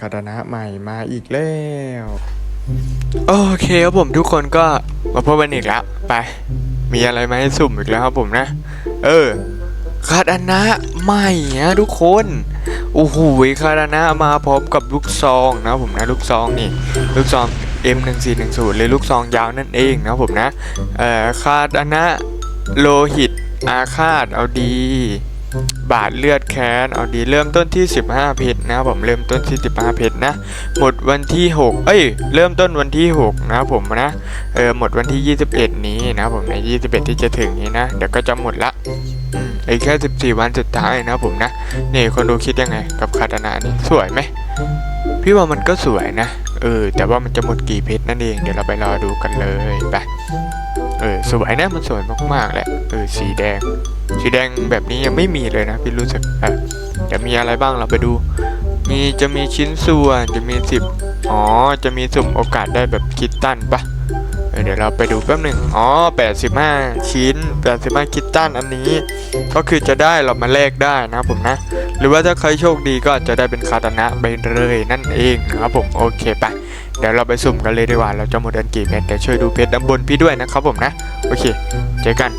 คาตานะใหม่มาอีกแล้ว โอเคครับผมทุกคนก็มาพบกันอีกแล้ว ไป มีอะไรมาให้สุ่มอีกแล้วครับผมนะ เออคาดานะใหม่นะทุกคนโอ้โหคาดานะมาพร้อมกับลูกซองนะผมนะลูกซองนี่ ลูกซอง M1410 เลยลูกซองยาวนั่นเองนะผมนะเอ่อคาดานะโลหิตอาฆาตเอาดี บาดเลือดแค้นเอาดีเริ่มต้นที่ 15 เพชร นะครับผมเริ่มต้นที่15เพชรนะ หมดวันที่ 6 เอ้ย เริ่มต้นวันที่ 6 นะครับผมนะ เออหมดวันที่ 21 นี้นะครับผมใน 21 ที่จะถึงนี้นะ เดี๋ยวก็จะหมดละอีกแค่ 14 วันสุดท้ายนะครับผมนะ นี่คนดูคิดยังไงกับคาตานานี่สวยไหมพี่ว่ามันก็สวยนะ เออ แต่ว่ามันจะหมดกี่เพชรนั่นเอง เดี๋ยวเราไปรอดูกันเลยไปเออสวยนะมันสวยมากๆแหละเออสีแดง สีแดงแบบนี้ยังไม่มีเลยนะพี่รู้สึกเออจะมีอะไรบ้างเราไปดู มีจะมีชิ้นส่วนจะมีสิบอ๋อ จะมีสุ่มโอกาสได้แบบคิดตันปะเดี๋ยวเราไปดูแป๊บหนึ่งอ๋อ 85 ชิ้น 85 คิดตันอันนี้ ก็คือจะได้เรามาแลกได้นะผมนะ หรือว่าถ้าใครโชคดีก็จะได้เป็นคาตานะไปเลยนั่นเองนะครับผม โอเคไป เดี๋ยวเราไปสุ่มกันเลยดีกว่า เราจะหมดกันกี่เพชรเดี๋ยวช่วยดูเพชรด้านบนพี่ด้วยนะครับผมนะ โอเค เจอกัน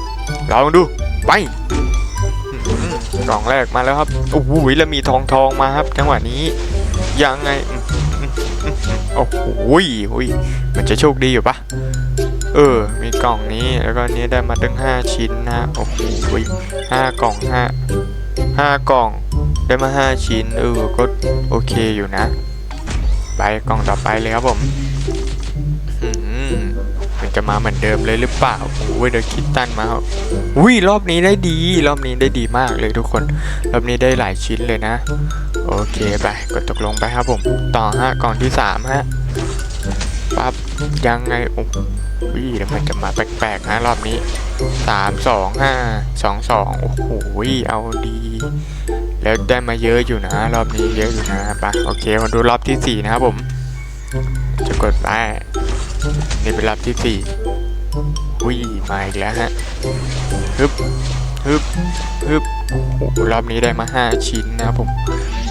ลองดู ไป กล่องแรกมาแล้วครับโอ้โหแล้วมีทองทองมาครับ จังหวะนี้ยังไงโอ้โหหุยมันจะโชคดีอยู่ปะเออ มีกล่องนี้แล้วก็นี้ได้มาตั้งห้าชิ้นนะโอ้โหห้ากล่องห้าห้ากล่องได้มาห้าชิ้นเออก็โอเคอยู่นะ ไปกล่องต่อไปเลยครับผม จะมาเหมือนเดิมเลยหรือเปล่าโอ้ยเดี๋ยวคิดตันมาอุ้ยรอบนี้ได้ดี รอบนี้ได้ดีมากเลยทุกคน รอบนี้ได้หลายชิ้นเลยนะ โอเคไปกดตกลงไปครับผม ต่อฮะกล่องที่สามฮะปั๊บยังไงโอ้โหเดี๋ยมันจะมาแปลกๆนะรอบนี้สามสองห้าสองสองโอ้โหเอาดี แล้วได้มาเยอะอยู่นะ รอบนี้เยอะอยู่นะไปโอเคมาดูรอบที่สี่นะครับผม จะกดไป นี่เป็นรอบที่สี่อุ้ยมาอีกแล้วฮะฮึบฮึบฮึบอ้โหรอบนี้ได้มา 5 ชิ้นนะครับผม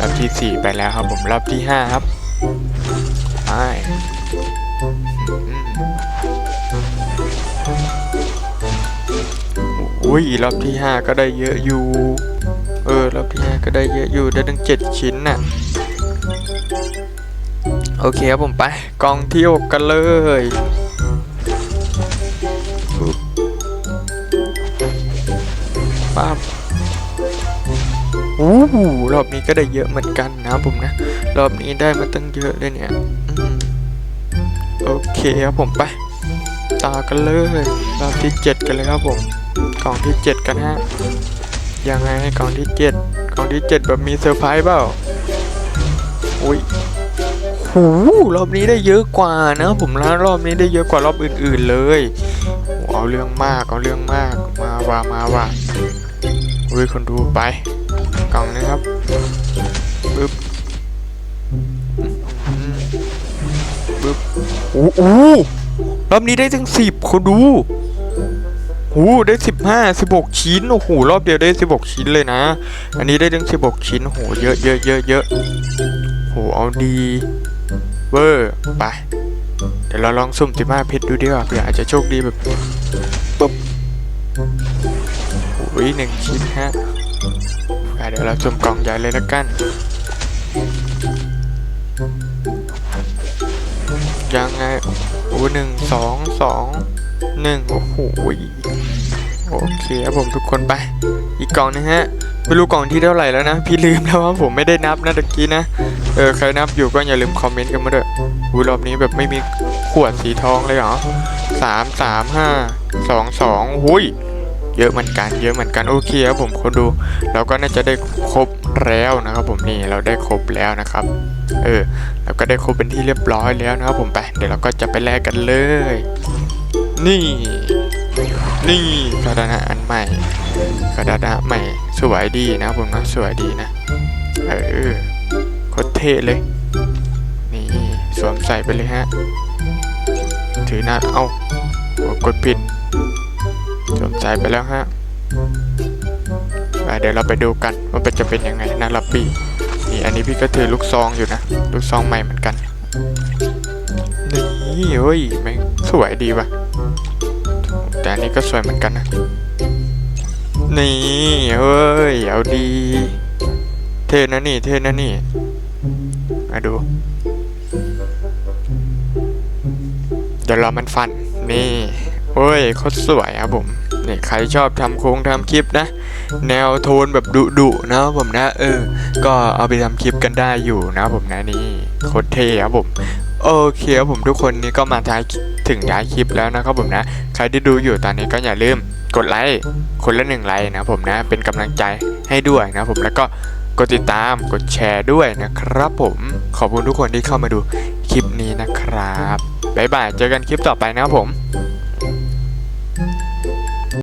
รอบที่ 4 ไปแล้วครับผมรอบที่ 5 ครับไปอืมอุ้ยรอบที่ 5 ก็ได้เยอะอยู่ เออรอบที่ 5 ก็ได้เยอะอยู่ได้ตั้ง 7 ชิ้นน่ะ โอเคครับผมไปกองที่หกกันเลยปึ๊บป้าบโอ้โหรอบนี้ก็ได้เยอะเหมือนกันนะผมนะ รอบนี้ได้มาตั้งเยอะเลยเนี่ยโอเคครับผมไปต่อกันเลยรอบที่ 7 กันเลยครับผมกล่องที่ 7 กันฮะยังไงกล่องที่ 7กล่องที่ 7 แบบมีเซอร์ไพรส์เปล่าอุ้ย หรอบนี้ได้เยอะกว่านะผมนะรอบนี้ได้เยอะกว่ารอบอื่น ๆเลยเอาเรื่องมากเอาเรื่องมากมาว่ามาว่าอุ้ยคนดูไป กล่องนี้ครับปึ๊บปึ๊บโอ้โหรอบนี้ได้ถึงสิบคนดูโอ้โหได้สิบห้าสิบหกชิ้นโอ้โหรอบเดียวได้สิบหกชิ้นเลยนะ อันนี้ได้ถึงสิบหกชิ้นโอ้โหเยอะเยอะเยอะเยอะโอ้โหเอาดี เวอร์ไป เดี๋ยวเราลองสุ่มสิบห้าเพชรดูดีกว่าเผื่ออาจจะโชคดีแบบปุ๊บโอ้ยหนึ่งชิ้นฮะอะเดี๋ยวเราสุ่มกล่องใหญ่เลยละกัน ยังไงโอ้หนึ่งสองสองหนึ่งโอ้โหโอเคครับผมทุกคนไป อีกกล่องหนึงฮะ ไม่รู้กล่องที่เท่าไหร่แล้วนะ พี่ลืมแล้วว่าผมไม่ได้นับนะตะกี้นะ เออใครนับอยู่ก็อย่าลืมคอมเมนต์กันมาด้วยอูรอบนี้แบบไม่มีขวดสีทองเลยเหรอสามสามห้าสองสองหุยเยอะเหมือนกันเยอะเหมือนกันโอเคครับผมคนดู เราก็น่าจะได้ครบแล้วนะครับ ผมนี่เราได้ครบแล้วนะครับ เออเราก็ได้ครบเป็นที่เรียบร้อยแล้วนะครับผมไป เดี๋ยวเราก็จะไปแลกกันเลย นี่ นี่กระดาษอันใหม่กระดาษใหม่ สวยดีนะผมนะสวยดีนะ เออโคตรเท่เลย นี่สวมใส่ไปเลยฮะ ถือหน้าเอากดผิดสวมใจไปแล้วฮะไปเดี๋ยวเราไปดูกันว่าเป็นจะเป็นยังไงน้าลับบี้นี่อันนี้พี่ก็ถือลูกซองอยู่นะ ลูกซองใหม่เหมือนกัน นี่เฮ้ยแม่งสวยดีว่ะ แต่อันนี้ก็สวยเหมือนกันนะ นี่เฮ้ย เอาดี เท่นะนี่ เท่นะนี่ มาดู เดี๋ยวรอมันฟัน นี่โอ้ยโคตรสวยครับผมนี่ใครชอบทำโค้งทำคลิปนะ แนวโทนแบบดุดุนะผมนะ เออ ก็เอาไปทำคลิปกันได้อยู่นะผมนะนี่โคตรเท่ครับผม โอเคครับผมทุกคนนี่ก็มาท้าย ถึงย้ายคลิปแล้วนะครับผมนะ ใครที่ดูอยู่ตอนนี้ก็อย่าลืมกดไลค์คนละหนึ่งไลค์นะผมนะ เป็นกำลังใจให้ด้วยนะผมแล้วก็กดติดตามกดแชร์ด้วยนะครับผมขอบคุณทุกคนที่เข้ามาดูคลิปนี้นะครับบ๊ายบายเจอกันคลิปต่อไปนะครับผม